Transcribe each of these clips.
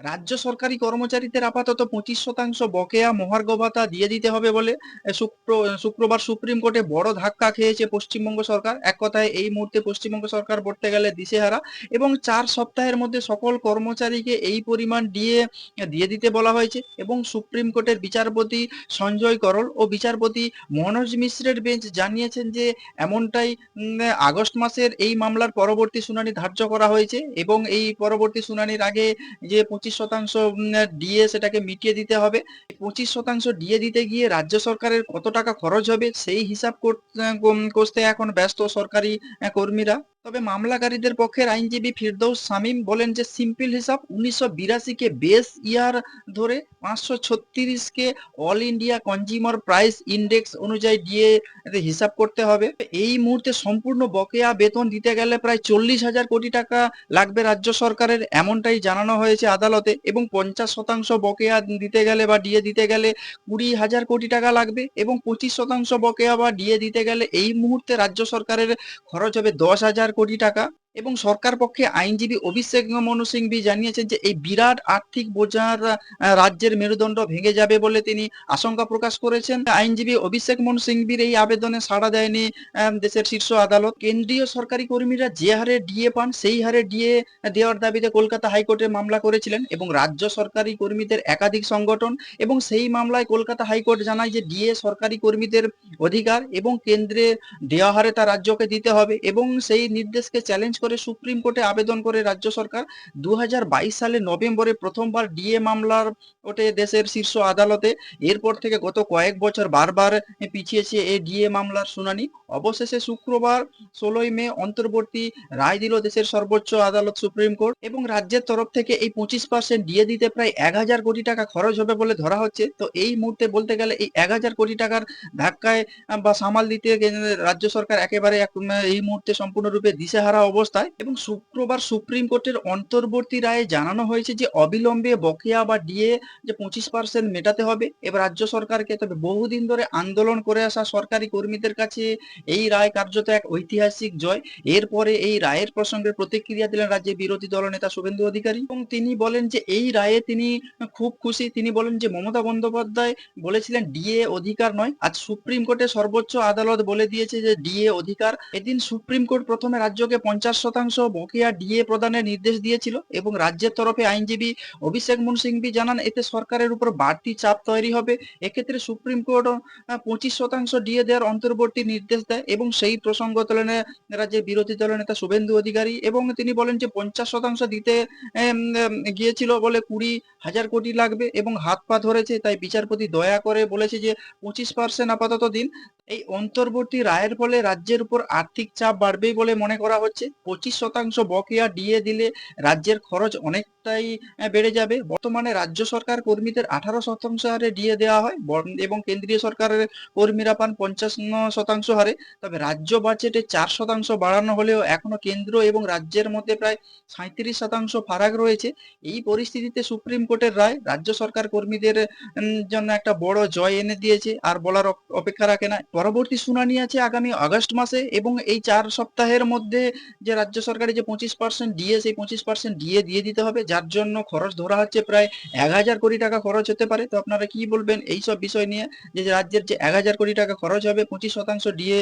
রাজ্য সরকারি কর্মচারীদের আপাতত পঁচিশ শতাংশ বকেয়া মহার্ঘ ভাতা দিয়ে দিতে হবে বলে শুক্র শুক্রবার সুপ্রিম কোর্টে বড় ধাক্কা খেয়েছে পশ্চিমবঙ্গ সরকার। এক কথায় এই মুহূর্তে পশ্চিমবঙ্গ সরকার বলতে গেলে দিশেহারা এবং চার সপ্তাহের মধ্যে সকল কর্মচারীকে এই পরিমাণ দিয়ে দিয়ে দিতে বলা হয়েছে এবং সুপ্রিম কোর্টের বিচারপতি সঞ্জয় করল ও বিচারপতি মনোজ মিশ্রের বেঞ্চ জানিয়েছেন যে, এমনটাই আগস্ট মাসের এই মামলার পরবর্তী শুনানি ধার্য করা হয়েছে এবং এই পরবর্তী শুনানির আগে যে পঁচিশ শতাংশ ডিএ সেটাকে মিটিয়ে দিতে হবে। পঁচিশ শতাংশ ডিএ দিতে গিয়ে রাজ্য সরকারের কত টাকা খরচ হবে, সেই হিসাব করতে এখন ব্যস্ত সরকারি কর্মীরা। তবে মামলাকারীদের পক্ষের আইনজীবী ফিরদৌস শামীম বলেন যে সিম্পল হিসাব উনিশশো বিরাশি কে বেস ইয়ার ধরে পাঁচশো ছত্রিশ কে all India consumer price index অনুযায়ী ডিএ হিসাব করতে হবে। এই মুহূর্তে সম্পূর্ণ বকেয়া বেতন দিতে গেলে প্রায় চল্লিশ হাজার কোটি টাকা লাগবে রাজ্য সরকারের, এমনটাই জানানো হয়েছে আদালতে। এবং পঞ্চাশ শতাংশ বকেয়া দিতে গেলে বা ডিএ দিতে গেলে কুড়ি হাজার কোটি টাকা লাগবে এবং পঁচিশ শতাংশ বকেয়া বা ডিএ দিতে গেলে এই মুহূর্তে রাজ্য সরকারের খরচ হবে দশ হাজার কোটি টাকা। এবং সরকার পক্ষে আইনজীবী অভিষেক মনু সিংভি জানিয়েছেন যে এই বিরাট আর্থিক বোঝার রাজ্যের মেরুদণ্ড ভেঙে যাবে বলে তিনি আশঙ্কা প্রকাশ করেছেন। আইনজীবী অভিষেক মনু সিংভির এই আবেদনে সাড়া দেয়নি দেশের শীর্ষ আদালত। কেন্দ্রীয় সরকারি কর্মীরা যে হারে ডিএ পান, সেই হারে ডিএ দেওয়ার দাবিতে কলকাতা হাইকোর্টে মামলা করেছিলেন এবং রাজ্য সরকারি কর্মীদের একাধিক সংগঠন এবং সেই মামলায় কলকাতা হাইকোর্ট জানায় যে ডিএ সরকারি কর্মীদের অধিকার এবং কেন্দ্রে দেওয়া হারে তা রাজ্যকে দিতে হবে এবং সেই নির্দেশকে চ্যালেঞ্জ করে সুপ্রিম কোর্টে আবেদন করে রাজ্য সরকার। দু হাজার বাইশ সালে নভেম্বরে প্রথমবার ডিএ মামলার ওঠে দেশের শীর্ষ আদালতে। এরপর থেকে গত কয়েক বছর বারবার পিছিয়েছে এই ডিএ মামলার শুনানি। অবশেষে শুক্রবার ষোলোই মে অন্তর্বর্তী রায় দিল দেশের সর্বোচ্চ আদালত সুপ্রিম কোর্ট এবং রাজ্যের তরফ থেকে এই পঁচিশ পার্সেন্ট ডিএ দিতে প্রায় এক হাজার কোটি টাকা খরচ হবে বলে ধরা হচ্ছে। তো এই মুহূর্তে বলতে গেলে এই এক হাজার কোটি টাকার ধাক্কায় বা সামাল দিতে রাজ্য সরকার একেবারে এক- এই মুহূর্তে সম্পূর্ণরূপে দিশেহারা অবস্থায় এবং শুক্রবার সুপ্রিম কোর্টের অন্তর্বর্তী রায়ে জানানো হয়েছে যে অবিলম্বে বকেয়া বা ডিএ যে পঁচিশ পার্সেন্ট মেটাতে হবে। এবার রাজ্য সরকারকে তবে বহুদিন ধরে আন্দোলন করে আসা সরকারি কর্মীদের কাছে এই রায় কার্যত এক ঐতিহাসিক জয়। এরপরে এই রায়ের প্রসঙ্গে প্রতিক্রিয়া দিলেন রাজ্যের বিরোধী দলনেতা শুভেন্দু অধিকারী এবং তিনি বলেন যে এই রায়ে তিনি খুব খুশি। তিনি বলেন যে মমতা বন্দ্যোপাধ্যায় বলেছিলেন, ডিএ অধিকার নয়। আজ সুপ্রিম কোর্টে সর্বোচ্চ আদালত বলে দিয়েছে যে ডিএ অধিকার। এদিন সুপ্রিম কোর্ট প্রথমে রাজ্যকে পঞ্চাশ শতাংশ বকেয়া ডিএ প্রদানের নির্দেশ দিয়েছিল এবং রাজ্যের তরফে আইনজীবী অভিষেক মনু সিংভি জানান, এতে সরকারের উপর বাড়তি চাপ তৈরি হবে। এক্ষেত্রে সুপ্রিম কোর্ট পঁচিশ শতাংশ ডিএ দেওয়ার অন্তর্বর্তী নির্দেশ দেয় এবং সেই প্রসঙ্গ তোলেন রাজ্যের বিরোধী দলের নেতা শুভেন্দু অধিকারী এবং তিনি বলেন যে পঞ্চাশ শতাংশ দিতে গিয়েছিল বলে কুড়ি হাজার কোটি লাগবে এবং হাত পা ধরেছে, তাই বিচারপতি দয়া করে বলেছে যে পঁচিশ পার্সেন্ট আপাতত দিন। এই অন্তর্বর্তী রায়ের ফলে রাজ্যের উপর আর্থিক চাপ বাড়বেই বলে মনে করা হচ্ছে। পঁচিশ শতাংশ বকেয়া ডিএ দিলে রাজ্যের খরচ অনেকটাই বেড়ে যাবে। বর্তমানে রাজ্য সরকার কর্মীদের আঠারো শতাংশ হারে ডিএ দেওয়া হয়। এবং কেন্দ্রীয় সরকারের কর্মীরা পান পঞ্চান্ন শতাংশ হারে। তবে রাজ্য বাজেটে চার শতাংশ বাড়ানো হলেও এখনও কেন্দ্র এবং রাজ্যের মধ্যে প্রায় সাঁত্রিশ শতাংশ ফারাক রয়েছে। এই পরিস্থিতিতে সুপ্রিম কোর্টের রায়, রাজ্য সরকার কর্মীদের জন্য একটা বড় জয় এনে দিয়েছে। আর বলার অপ- অপেক্ষা রাখে না। পরবর্তী শুনানি আছে আগামী আগস্ট মাসে এবং এই চার সপ্তাহের মধ্যে যে রাজ্য সরকারের যে পঁচিশ পার্সেন্ট ডিএ সেই পঁচিশ পার্সেন্ট ডিএ দিয়ে দিতে হবে। যার জন্য খরচ ধরা হচ্ছে প্রায় এক হাজার কোটি টাকা খরচ হতে পারে। তো আপনারা কি বলবেন এই সব বিষয় নিয়ে? যে রাজ্যের যে এক হাজার কোটি টাকা খরচ হবে, পঁচিশ শতাংশ ডিএ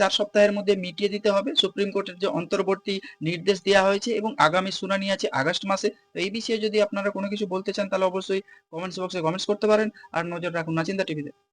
চার সপ্তাহের মধ্যে মিটিয়ে দিতে হবে। সুপ্রিম কোর্টের যে অন্তর্বর্তী নির্দেশ দেওয়া হয়েছে এবং আগামী শুনানি আছে আগস্ট মাসে। তো এই বিষয়ে যদি আপনারা কোনো কিছু বলতে চান, তাহলে অবশ্যই কমেন্টস বক্সে কমেন্টস করতে পারেন। আর নজর রাখুন নাচিন্দা টিভিতে।